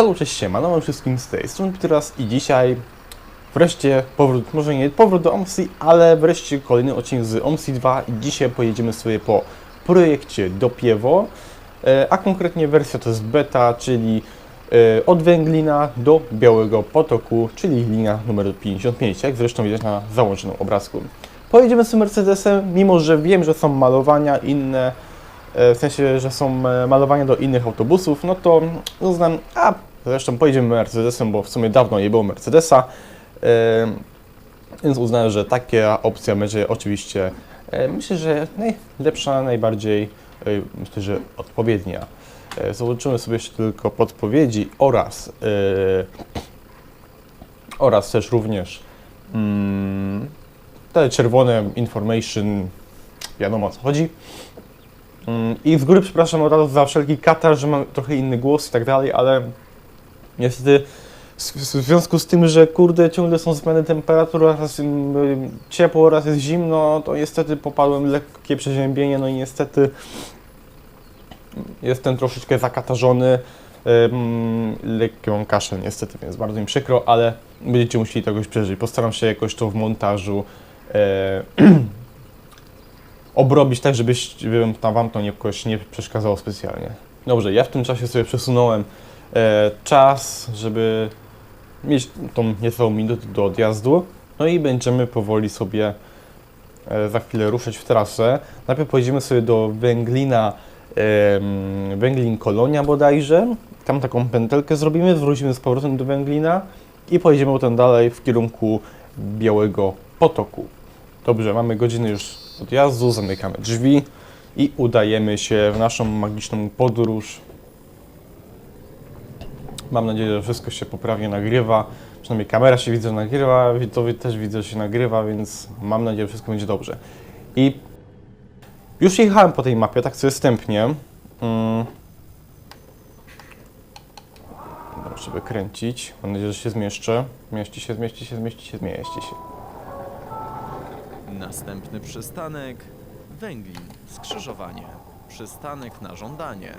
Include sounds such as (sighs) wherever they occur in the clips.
Hello, cześć, siema, no wszystkim z tej strony teraz i dzisiaj wreszcie powrót, może nie powrót do OMSI, ale wreszcie kolejny odcinek z OMSI 2 i dzisiaj pojedziemy sobie po projekcie Dopiewo, e, a konkretnie wersja to jest beta, czyli e, od Węglina do Białego Potoku, czyli linia numer 55, jak zresztą widać na załączonym obrazku. Pojedziemy z Mercedesem, mimo że wiem, że są malowania inne, e, w sensie, że są malowania do innych autobusów, no to uznam, a zresztą pojedziemy Mercedesem, bo w sumie dawno nie było Mercedesa, więc uznałem, że taka opcja będzie oczywiście, myślę, że najlepsza, najbardziej, myślę, że odpowiednia. E, Zobaczymy sobie jeszcze tylko podpowiedzi oraz e, oraz też również mm, te czerwone information, wiadomo o co chodzi. Mm, I z góry przepraszam od razu za wszelki katar, że mam trochę inny głos i tak dalej, ale niestety w związku z tym, że kurde ciągle są zmiany temperatur, raz ciepło, raz jest zimno, to niestety popadłem lekkie przeziębienie, no i niestety jestem troszeczkę zakatarzony. Mam kaszel niestety, więc bardzo mi przykro, ale będziecie musieli to jakoś przeżyć. Postaram się jakoś to w montażu e, (clears throat) obrobić tak, żebyś, żebym wam to jakoś nie przeszkadzało specjalnie. Dobrze, ja w tym czasie sobie przesunąłem czas, żeby mieć tą niecałą minutę do odjazdu. No i będziemy powoli sobie e, za chwilę ruszać w trasę. Najpierw pojedziemy sobie do Węglina, Węglin Kolonia bodajże. Tam taką pętelkę zrobimy, wrócimy z powrotem do Węglina i pojedziemy potem dalej w kierunku Białego Potoku. Dobrze, mamy godzinę już odjazdu, zamykamy drzwi i udajemy się w naszą magiczną podróż. Mam nadzieję, że wszystko się poprawnie nagrywa. Przynajmniej kamera się widzę, nagrywa, widzowie też widzę, się nagrywa, więc mam nadzieję, że wszystko będzie dobrze. I już jechałem po tej mapie, tak sobie wstępnie. Mm. Dobrze, wykręcić. Mam nadzieję, że się zmieszczę. Mieści się, zmieści się, zmieści się, zmieści się. Następny przystanek Węglin, skrzyżowanie. Przystanek na żądanie.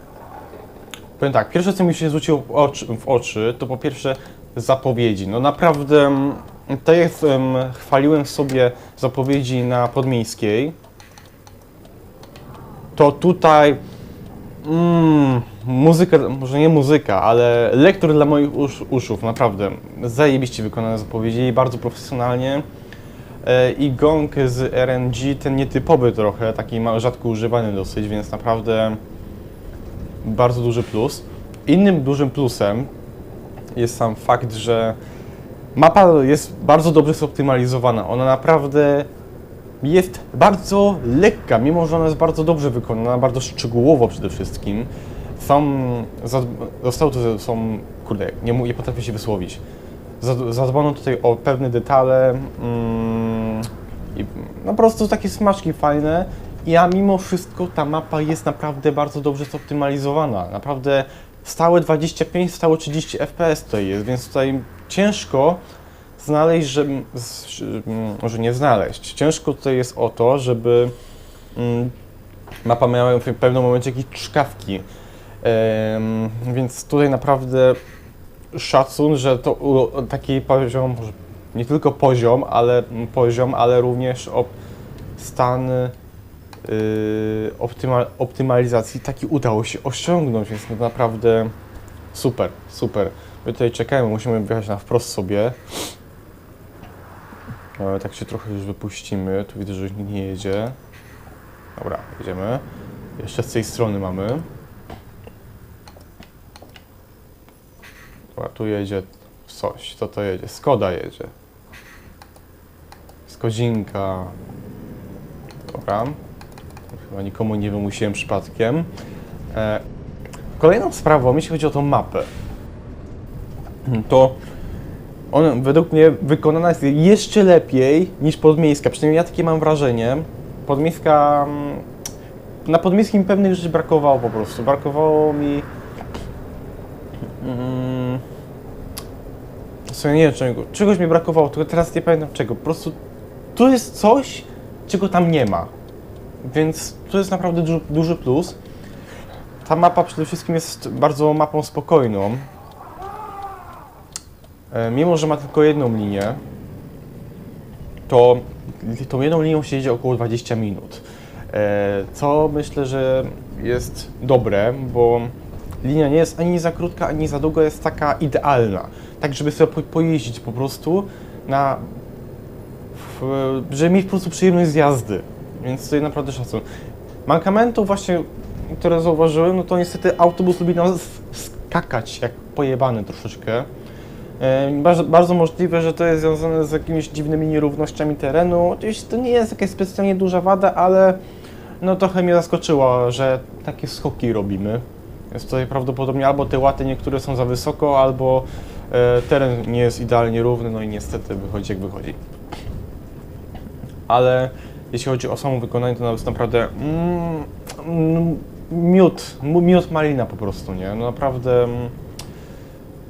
Powiem tak, pierwsze co mi się rzuciło w oczy, w oczy to po pierwsze zapowiedzi. No naprawdę, mm, tak jak em, chwaliłem sobie zapowiedzi na Podmiejskiej, to tutaj mm, muzyka, może nie muzyka, ale lektor dla moich usz, uszów, naprawdę zajebiście wykonane zapowiedzi, bardzo profesjonalnie. E, I gong z RNG, ten nietypowy trochę, taki rzadko używany dosyć, więc naprawdę bardzo duży plus. Innym dużym plusem jest sam fakt, że mapa jest bardzo dobrze zoptymalizowana. Ona naprawdę jest bardzo lekka, mimo że ona jest bardzo dobrze wykonana, bardzo szczegółowo przede wszystkim. Są, zostało to, są, kurde, nie, nie potrafię się wysłowić. Zad- Zadbano tutaj o pewne detale mm, i no po prostu takie smaczki fajne. I a mimo wszystko ta mapa jest naprawdę bardzo dobrze zoptymalizowana. Naprawdę stałe 25, stałe 30 FPS to jest, więc tutaj ciężko znaleźć, że, mm, może nie znaleźć. Ciężko tutaj jest o to, żeby mm, mapa miała w pewnym momencie jakieś czkawki. Więc tutaj naprawdę szacun, że to taki poziom, nie tylko poziom, ale poziom, ale również op, stan optyma, optymalizacji taki udało się osiągnąć, więc naprawdę super, super. My tutaj czekamy, musimy wjechać na wprost sobie. Tak się trochę już wypuścimy, tu widzę, że już nikt nie jedzie. Dobra, jedziemy. Jeszcze z tej strony mamy. Dobra, tu jedzie coś. Co to jedzie? Skoda jedzie. Skodzinka. Dobra. Chyba nikomu nie wymusiłem przypadkiem. E, kolejną sprawą, jeśli chodzi o tą mapę, to ona według mnie wykonana jest jeszcze lepiej niż podmiejska. Przynajmniej ja takie mam wrażenie. Podmiejska. mm, Na podmiejskim pewnych rzeczy brakowało po prostu. Brakowało mi. Mm, w sumie nie wiem czego. Czegoś mi brakowało, tylko teraz nie pamiętam czego. Po prostu tu jest coś, czego tam nie ma. Więc to jest naprawdę duży, duży plus. Ta mapa przede wszystkim jest bardzo mapą spokojną. E, Mimo, że ma tylko jedną linię, to tą jedną linią się jedzie około 20 minut. E, Co myślę, że jest dobre, bo linia nie jest ani za krótka, ani za długa, jest taka idealna. Tak, żeby sobie po- pojeździć po prostu na. W, żeby mieć po prostu przyjemność z jazdy. Więc tutaj naprawdę szacun. Mankamentu właśnie, które zauważyłem, no to niestety autobus lubi nas skakać jak pojebany troszeczkę. Bardzo, bardzo możliwe, że to jest związane z jakimiś dziwnymi nierównościami terenu. Oczywiście to nie jest jakaś specjalnie duża wada, ale no trochę mnie zaskoczyło, że takie skoki robimy. Jest tutaj prawdopodobnie albo te łaty niektóre są za wysoko, albo e, teren nie jest idealnie równy, no i niestety wychodzi jak wychodzi. Ale jeśli chodzi o samo wykonanie, to jest naprawdę mm, mm, miód, miód malina po prostu, nie? No naprawdę mm,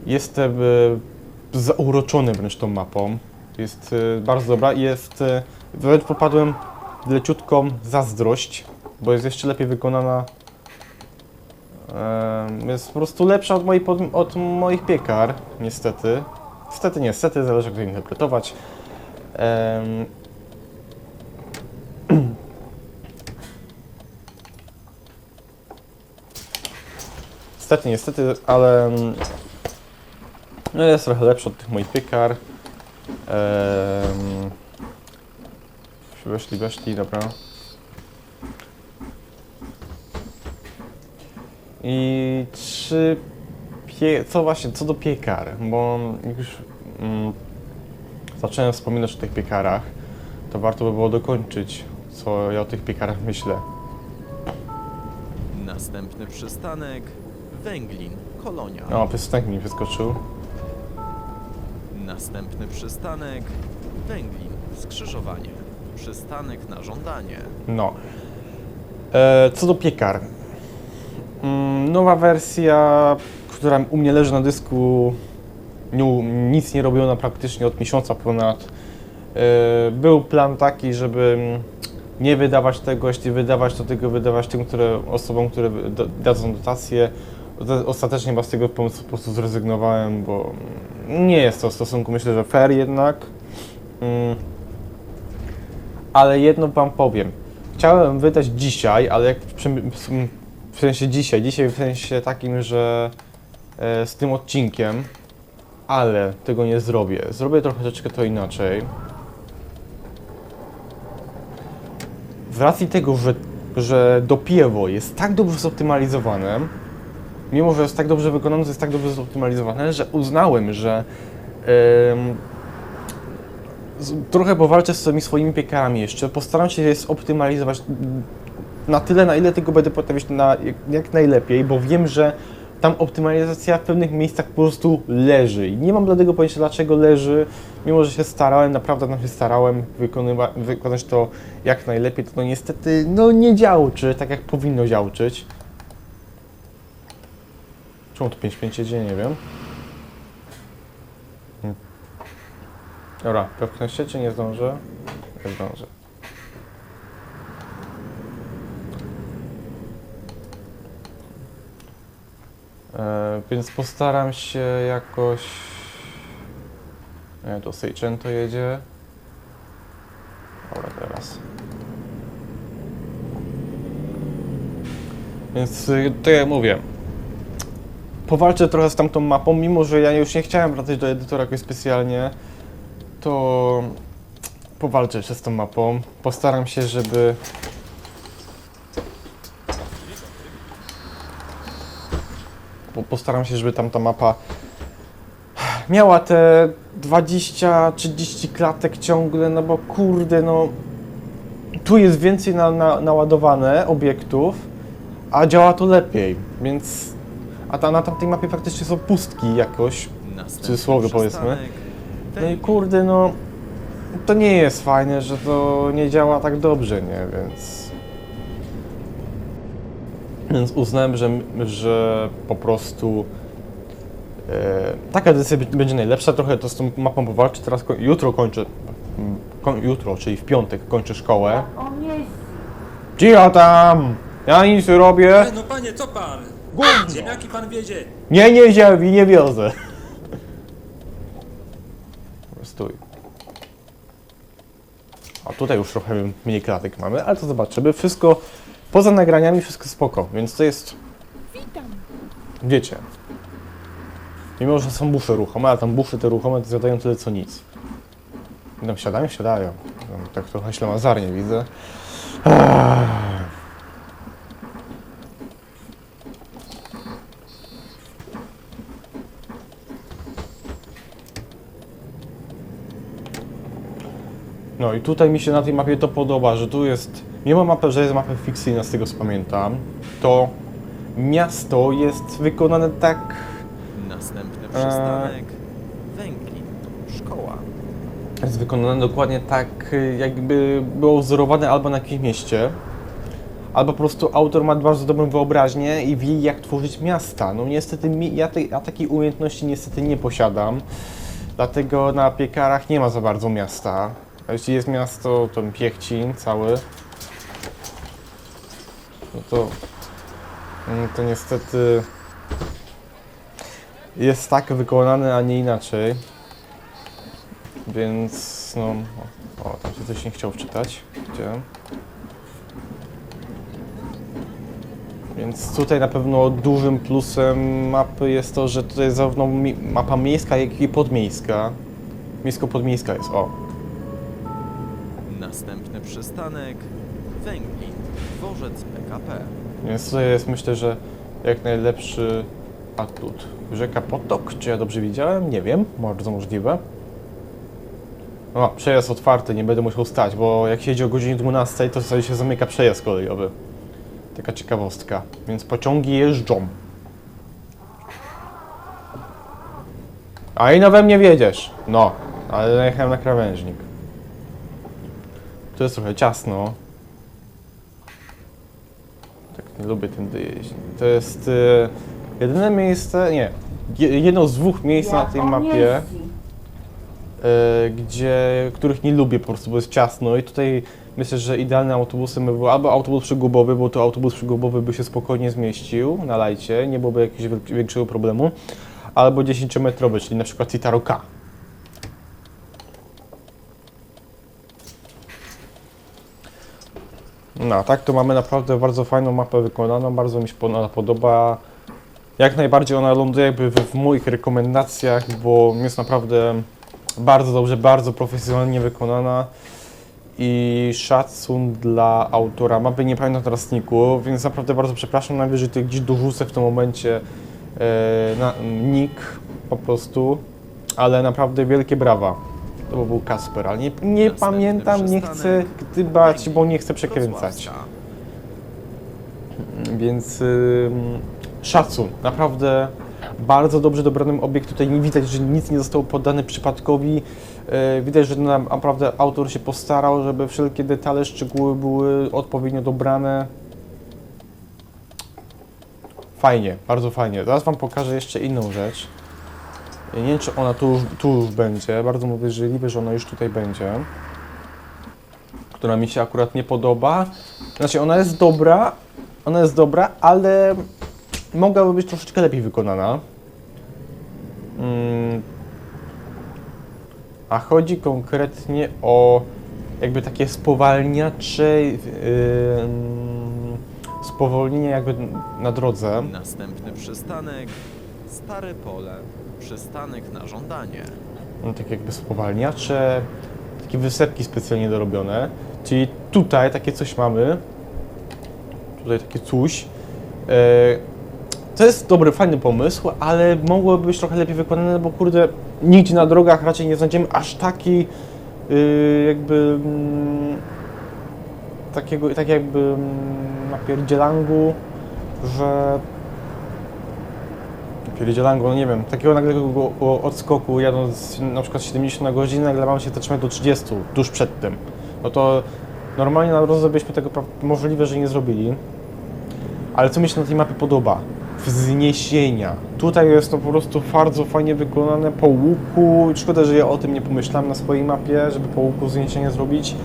jestem e, zauroczony wręcz tą mapą. Jest e, bardzo dobra i jest, e, wręcz popadłem w leciutką zazdrość, bo jest jeszcze lepiej wykonana. Jest po prostu lepsza od od moich piekar, niestety. Niestety, niestety, zależy jak to interpretować. Niestety, niestety, ale mm, no jest trochę lepszy od tych moich piekar. Um, weszli, weszli, dobra. I czy pie, co właśnie, co do piekar, bo już mm, zacząłem wspominać o tych piekarach, to warto by było dokończyć, co ja o tych piekarach myślę. Następny przystanek Węglin, Kolonia. O, przystanek mi wyskoczył. Następny przystanek Węglin, Skrzyżowanie. Przystanek na żądanie. No. E, co do piekar. Mm, nowa wersja, która u mnie leży na dysku, niu, nic nie robiona praktycznie od miesiąca ponad. E, był plan taki, żeby mm, nie wydawać tego, jeśli wydawać, to tylko wydawać tym które, osobom, które do- dadzą dotacje. Osta- Ostatecznie chyba z tego pomysłu po prostu zrezygnowałem, bo nie jest to w stosunku, myślę, że fair jednak. Mm. Ale jedno wam powiem. Chciałem wydać dzisiaj, ale jak w, w sensie dzisiaj, dzisiaj w sensie takim, że e, z tym odcinkiem, ale tego nie zrobię. Zrobię trochę troszeczkę to inaczej. Z racji tego, że, że dopiewo jest tak dobrze zoptymalizowane, mimo że jest tak dobrze wykonane, jest tak dobrze zoptymalizowane, że uznałem, że trochę powalczę z tymi swoimi piekarami jeszcze. Postaram się je zoptymalizować na tyle, na ile tego będę potrafić na, jak, jak najlepiej, bo wiem, że tam optymalizacja w pewnych miejscach po prostu leży. I nie mam dlatego pojęcia, dlaczego leży, mimo że się starałem, naprawdę się starałem wykonać to jak najlepiej, to, no niestety no nie działczy tak, jak powinno działczyć. Czemu to 5-5 jedzie? Nie wiem. Hmm. Dobra, się, czy nie zdążę? Nie zdążę. E, więc postaram się jakoś... Nie, to Seicento jedzie. Dobra, teraz. Więc y, to jak mówię, powalczę trochę z tamtą mapą, mimo że ja już nie chciałem wracać do edytora jakoś specjalnie, to powalczę jeszcze z tą mapą. Postaram się, żeby po- postaram się, żeby tamta mapa miała te 20-30 klatek ciągle, no bo kurde, no tu jest więcej na, na, naładowane obiektów, a działa to lepiej, więc a ta, na tamtej mapie faktycznie są pustki jakoś, Następny cudzysłowie powiedzmy. no i kurde, no to nie jest fajne, że to nie działa tak dobrze, nie, więc więc uznałem, że, że po prostu e, taka decyzja będzie najlepsza. Trochę to z tą mapą powalczy. Teraz ko- jutro kończę, koń, jutro, czyli w piątek kończę szkołę. On jest Cicho tam! Ja nic nie robię. E, no panie, co pan? Gówno! Ziemniaki pan wiedzie. Nie, nie ziemi, nie wiozę. stój. A tutaj już trochę mniej klatek mamy, ale to zobaczymy. Wszystko poza nagraniami, wszystko spoko, więc to jest, Witam. wiecie. Mimo, że są bufy ruchome, a tam bufy te ruchome to zjadają tyle co nic. I Tam siadają, siadają. Tam Tak trochę ślamazarnie widzę. Ech. No i tutaj mi się na tej mapie to podoba, że tu jest, mimo mapy, że jest mapa fikcyjna, z tego co pamiętam, to miasto jest wykonane tak, Następny przystanek Węglin. Szkoła. jest wykonane dokładnie tak, jakby było wzorowane albo na jakimś mieście, albo po prostu autor ma bardzo dobrą wyobraźnię i wie jak tworzyć miasta. No niestety ja, tej, ja takiej umiejętności niestety nie posiadam, dlatego na piekarach nie ma za bardzo miasta. A jeśli jest miasto, to Piechcin cały, no to, mm, to niestety jest tak wykonane, a nie inaczej. Więc no. O, tam się coś nie chciał wczytać. Gdzie? Więc tutaj na pewno dużym plusem mapy jest to, że tutaj zarówno mapa miejska, jak i podmiejska. Miejsko-podmiejska jest, o. Następny przystanek Węglin. Dworzec PKP. Więc tutaj jest myślę, że jak najlepszy atut. Rzeka Potok, czy ja dobrze widziałem? Nie wiem, bardzo możliwe. O, przejazd otwarty, nie będę musiał stać, bo jak się jedzie o godzinie 12, to sobie się zamyka przejazd kolejowy. Taka ciekawostka. Więc pociągi jeżdżą. A i no we mnie wiedziesz. No, ale najechałem na krawężnik. Tu jest trochę ciasno. Tak nie lubię tędy jeździć. To jest e, jedyne miejsce, nie, je- jedno z dwóch miejsc na tej mapie, e, gdzie, których nie lubię po prostu, bo jest ciasno i tutaj myślę, że idealnym autobusem by był albo autobus przygubowy, bo to autobus przygubowy by się spokojnie zmieścił na lajcie, nie byłoby jakiegoś większego problemu, albo 10-metrowy, czyli na przykład Citaro K. No, a tak? To mamy naprawdę bardzo fajną mapę wykonaną, bardzo mi się ona podoba. Jak najbardziej ona ląduje jakby w, w moich rekomendacjach, bo jest naprawdę bardzo dobrze, bardzo profesjonalnie wykonana. I szacun dla autora. Mapy, nie pamiętam teraz niku, więc naprawdę bardzo przepraszam, najwyżej tutaj gdzieś dorzucę w tym momencie e, na, nick po prostu, ale naprawdę wielkie brawa. To by był Kasper, ale nie, nie pamiętam, nie chcę gdybać, bo nie chcę przekręcać. Wrocławska. Więc ym, szacun, naprawdę bardzo dobrze dobranym obiekt. Tutaj nie widać, że nic nie zostało poddane przypadkowi. Yy, widać, że na- naprawdę autor się postarał, żeby wszelkie detale, szczegóły były odpowiednio dobrane. Fajnie, bardzo fajnie. Zaraz Wam pokażę jeszcze inną rzecz. Nie wiem, czy ona tu już, tu już będzie. Bardzo możliwe, że ona już tutaj będzie. Która mi się akurat nie podoba. Znaczy, ona jest dobra, ona jest dobra, ale mogłaby być troszeczkę lepiej wykonana. Mm. A chodzi konkretnie o jakby takie spowalniacze, yy, spowolnienie jakby na drodze. Następny przystanek Stare Pole. Przystanek na żądanie. no, tak jakby spowalniacze, takie wysepki specjalnie dorobione. Czyli tutaj takie coś mamy. Tutaj takie coś. E, to jest dobry, fajny pomysł, ale mogłoby być trochę lepiej wykonane, bo kurde, nigdzie na drogach raczej nie znajdziemy aż taki yy, jakby mm, takiego, tak jakby mm, napierdzielangu, że Pierdzielangu, no nie wiem, takiego nagłego odskoku jadąc na przykład 70 na godzinę, nagle mam się zatrzymać do 30 tuż przed tym. No to normalnie na drodze byśmy tego możliwe, że nie zrobili. Ale co mi się na tej mapie podoba? Wzniesienia. Tutaj jest to po prostu bardzo fajnie wykonane po łuku. Szkoda, że ja o tym nie pomyślałem na swojej mapie, żeby po łuku wzniesienie zrobić.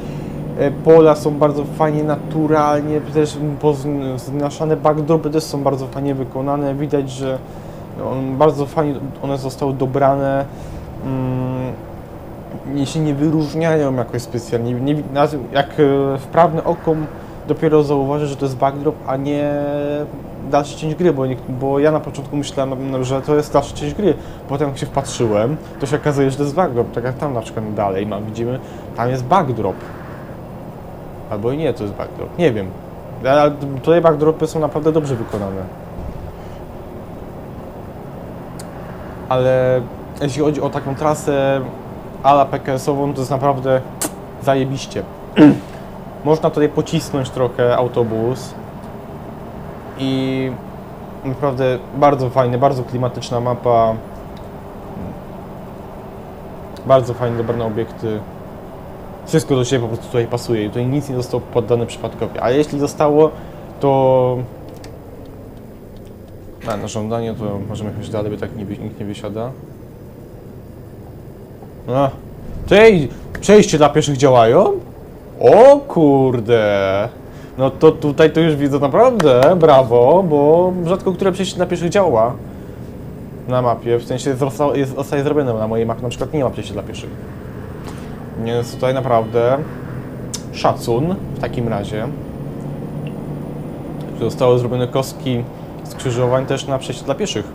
E, Pola są bardzo fajnie, naturalnie, też poznaszane backdropy też są bardzo fajnie wykonane. Widać, że no, bardzo fajnie one zostały dobrane. Mm, się nie wyróżniają jakoś specjalnie. Nie, jak e, wprawne oko dopiero zauważy, że to jest backdrop, a nie dalsza część gry, bo, nie, bo ja na początku myślałem, no, że to jest dalsza część gry. Potem jak się wpatrzyłem, to się okazuje, że to jest backdrop. Tak jak tam na przykład dalej mam, widzimy, tam jest backdrop. Albo i nie, to jest backdrop. Nie wiem. Ale tutaj backdropy są naprawdę dobrze wykonane. Ale jeśli chodzi o taką trasę ala PKS-ową, to jest naprawdę zajebiście. (clears throat) Można tutaj pocisnąć trochę autobus i naprawdę bardzo fajny, bardzo klimatyczna mapa. Bardzo fajnie dobrane obiekty. Wszystko do siebie po prostu tutaj pasuje i tutaj nic nie zostało poddane przypadkowi. A jeśli zostało, to a, na żądanie to możemy jechać dalej, bo tak nikt nie wysiada. A, tej przejście dla pieszych działają? O kurde! No to tutaj to już widzę naprawdę, brawo, bo rzadko które przejście dla pieszych działa na mapie, w sensie jest, zostaje zrobione, na mojej mapie na przykład nie ma przejścia dla pieszych. Więc tutaj naprawdę szacun w takim razie. Zostały zrobione kostki skrzyżowań też na przejście dla pieszych.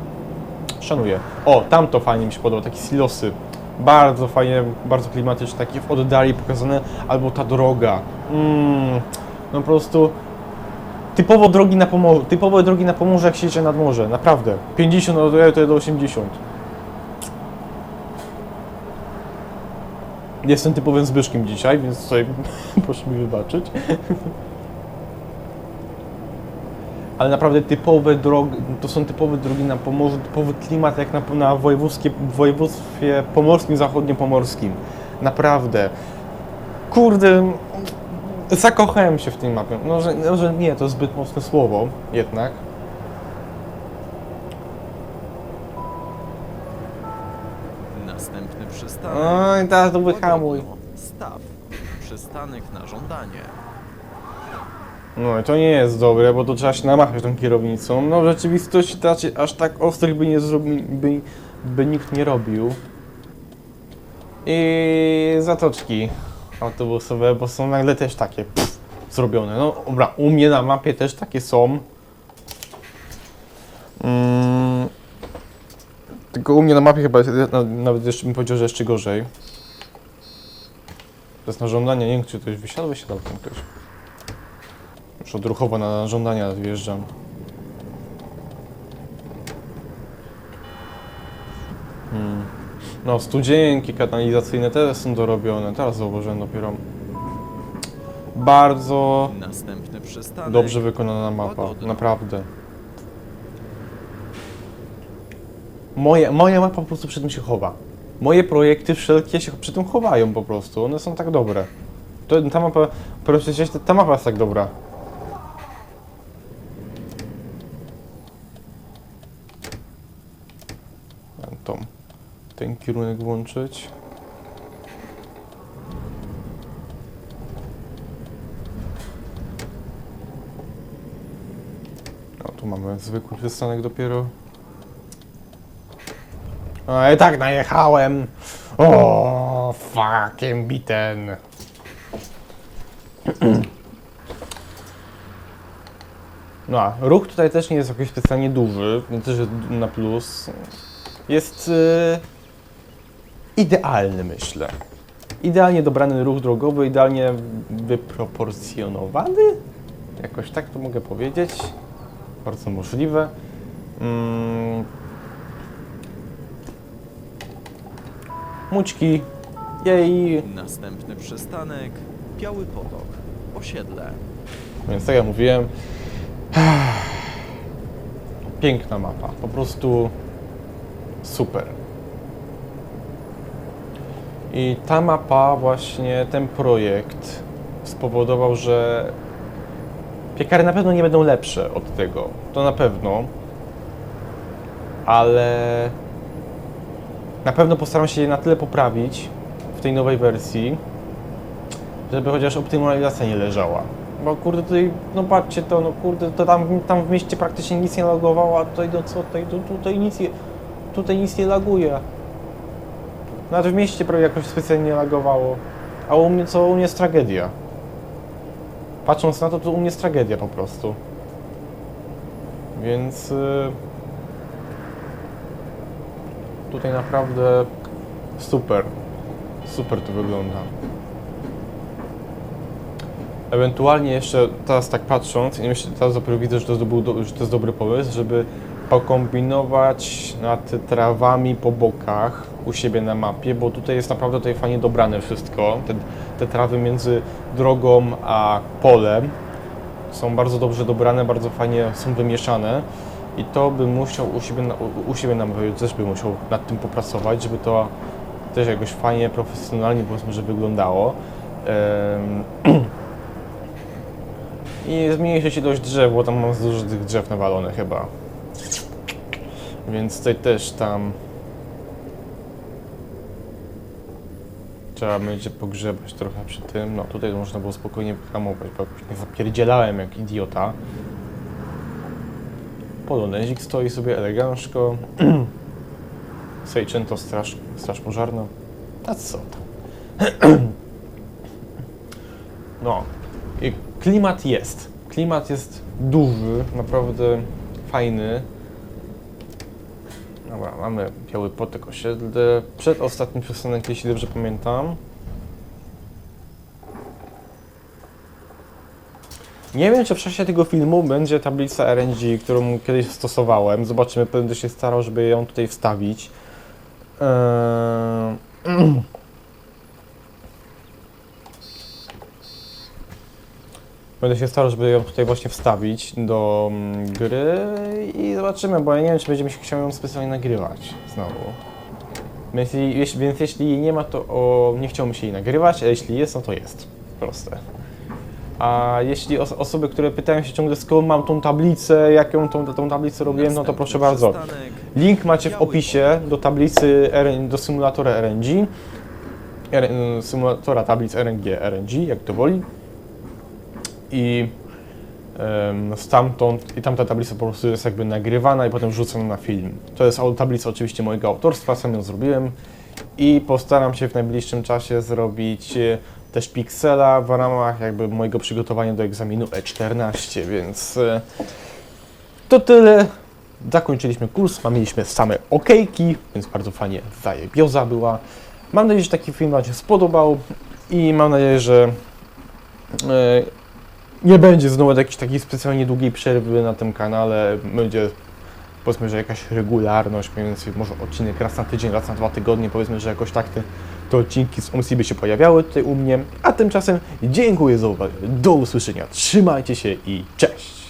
Szanuję. O, tam to fajnie mi się podoba, takie silosy. Bardzo fajnie, bardzo klimatyczne, takie w oddali pokazane, albo ta droga. Mm, no po prostu typowo drogi na Pomorzu, typowe drogi na Pomorzu jak się jedzie nad morze, naprawdę. 50 od to do 80. Jestem typowym Zbyszkiem dzisiaj, więc tutaj (laughs) proszę mi wybaczyć. Ale naprawdę typowe drogi, to są typowe drogi na Pomorzu, typowy klimat jak na, na wojewódzkie, w województwie pomorskim, zachodniopomorskim. Naprawdę. Kurde, zakochałem się w tej mapie. No, że, no, że nie, to zbyt mocne słowo jednak. Następny przystanek. Oj, teraz to wyhamuj. Staw. Przystanek na żądanie. No i to nie jest dobre, bo to trzeba się namachać tą kierownicą. No w rzeczywistości to raczej aż tak ostrych by nie zrobi, by, by nikt nie robił. I zatoczki autobusowe, bo są nagle też takie pff, zrobione. No dobra, u mnie na mapie też takie są. Mm, tylko u mnie na mapie chyba nawet jeszcze bym powiedział, że jeszcze gorzej. To jest na żądanie, nie wiem czy ktoś wysiadł, wysiadał tam ktoś. Już odruchowo na żądania wjeżdżam. Hmm. No, studzienki kanalizacyjne też są dorobione. Teraz zauważyłem dopiero. Bardzo dobrze wykonana mapa. Naprawdę. Moje, moja mapa po prostu przy tym się chowa. Moje projekty wszelkie się przy tym chowają po prostu. One są tak dobre. To, ta mapa, proszę ta mapa jest tak dobra. Tą, kierunek włączyć. No tu mamy zwykły przystanek dopiero. No i tak najechałem. O, fucking biten. No a ruch tutaj też nie jest jakiś specjalnie duży, też jest na plus. Jest y, idealny myślę. Idealnie dobrany ruch drogowy, idealnie wyproporcjonowany? Jakoś tak to mogę powiedzieć. Bardzo możliwe. Mm. Mućki. Jej. Następny przystanek. Biały Potok. Osiedle. Więc tak jak mówiłem. (sighs) Piękna mapa. Po prostu super. I ta mapa, właśnie ten projekt spowodował, że piekary na pewno nie będą lepsze od tego. To na pewno. Ale na pewno postaram się je na tyle poprawić w tej nowej wersji, żeby chociaż optymalizacja nie leżała. Bo kurde tutaj, no patrzcie to, no kurde, to tam, tam w mieście praktycznie nic nie lagowało, a tutaj no co, tutaj, tu- tutaj nic nie, tutaj nic nie laguje. Nawet w mieście prawie jakoś specjalnie nie lagowało. A u mnie co? U mnie jest tragedia. Patrząc na to, to u mnie jest tragedia po prostu. Więc... y, Tutaj naprawdę super. Super to wygląda. Ewentualnie jeszcze teraz tak patrząc, i myślę, teraz dopiero widzę, że to, był do, że to jest dobry pomysł, żeby pokombinować nad trawami po bokach u siebie na mapie, bo tutaj jest naprawdę tutaj fajnie dobrane wszystko. Te, te trawy między drogą a polem są bardzo dobrze dobrane, bardzo fajnie są wymieszane i to bym musiał u siebie, u, siebie na mapie też bym musiał nad tym popracować, żeby to też jakoś fajnie, profesjonalnie powiedzmy, że wyglądało. Em, (clears throat) I zmniejszy się dość drzew, bo tam mam dużo tych drzew nawalone chyba. Więc tutaj też tam trzeba będzie pogrzebać trochę przy tym. No tutaj można było spokojnie hamować, bo nie zapierdzielałem jak idiota. Polonezik stoi sobie elegancko. (clears throat) Sejczęto straż, straż pożarna. A co tam? (clears throat) No, i klimat jest. Klimat jest duży, naprawdę fajny. Mamy Biały Potek osiedle. Przed ostatnim przystanek, jeśli dobrze pamiętam. Nie wiem, czy w czasie tego filmu będzie tablica RNG, którą kiedyś stosowałem. Zobaczymy, będę się starał, żeby ją tutaj wstawić. Eee... (clears throat) Będę się starał, żeby ją tutaj właśnie wstawić do mm, gry i zobaczymy, bo ja nie wiem, czy będziemy się chciał ją specjalnie nagrywać znowu. Więc jeśli, więc jeśli jej nie ma, to o, nie chciałbym się jej nagrywać, a jeśli jest, no to jest. Proste. A jeśli os osoby, które pytają się ciągle skąd mam tą tablicę, jak ją tą, tą tablicę robiłem, no to proszę bardzo. Link macie w opisie do tablicy, do symulatora RNG, R symulatora tablic RNG, RNG, jak to woli. I em, stamtąd, i tamta tablica po prostu jest jakby nagrywana i potem wrzucona na film. To jest tablica oczywiście mojego autorstwa, sam ją zrobiłem i postaram się w najbliższym czasie zrobić e, też piksela w ramach jakby mojego przygotowania do egzaminu E14, więc e, to tyle. Zakończyliśmy kurs, mieliśmy same okejki, więc bardzo fajnie zajebioza była. Mam nadzieję, że taki film Wam się spodobał i mam nadzieję, że e, nie będzie znowu jakiejś takiej specjalnie długiej przerwy na tym kanale. Będzie powiedzmy, że jakaś regularność, mniej więcej może odcinek raz na tydzień, raz na dwa tygodnie, powiedzmy, że jakoś tak te, te odcinki z OMC by się pojawiały tutaj u mnie. A tymczasem dziękuję za uwagę. Do usłyszenia. Trzymajcie się i cześć!